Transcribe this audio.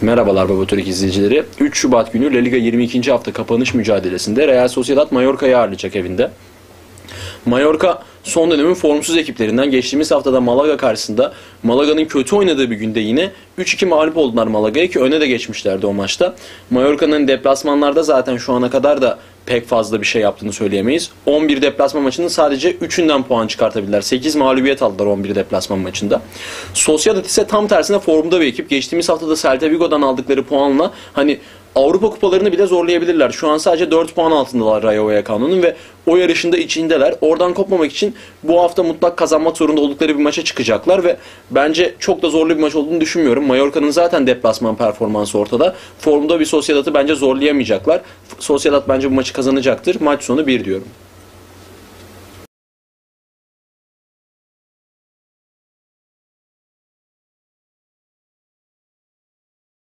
Merhabalar Baba Türk izleyicileri. 3 Şubat günü La Liga 22. hafta kapanış mücadelesinde Real Sociedad Mallorca'yı ağırlayacak evinde. Mallorca son dönemin formsuz ekiplerinden geçtiğimiz haftada Malaga karşısında Malaga'nın kötü oynadığı bir günde yine 3-2 mağlup oldular Malaga'ya ki öne de geçmişlerdi o maçta. Mallorca'nın deplasmanlarda zaten şu ana kadar da pek fazla bir şey yaptığını söyleyemeyiz. 11 deplasman maçının sadece 3'ünden puan çıkartabildiler. 8 mağlubiyet aldılar 11 deplasman maçında. Sociedad ise tam tersine formda bir ekip. Geçtiğimiz haftada Celta Vigo'dan aldıkları puanla hani Avrupa kupalarını bile zorlayabilirler. Şu an sadece 4 puan altındalar Rayo Vallecano'nun ve o yarışında içindeler. Oradan kopmamak için bu hafta mutlak kazanmak zorunda oldukları bir maça çıkacaklar ve bence çok da zorlu bir maç olduğunu düşünmüyorum. Mallorca'nın zaten deplasman performansı ortada. Formda bir Sociedad'ı bence zorlayamayacaklar. Sociedad bence bu maçı kazanacaktır. Maç sonu 1 diyorum.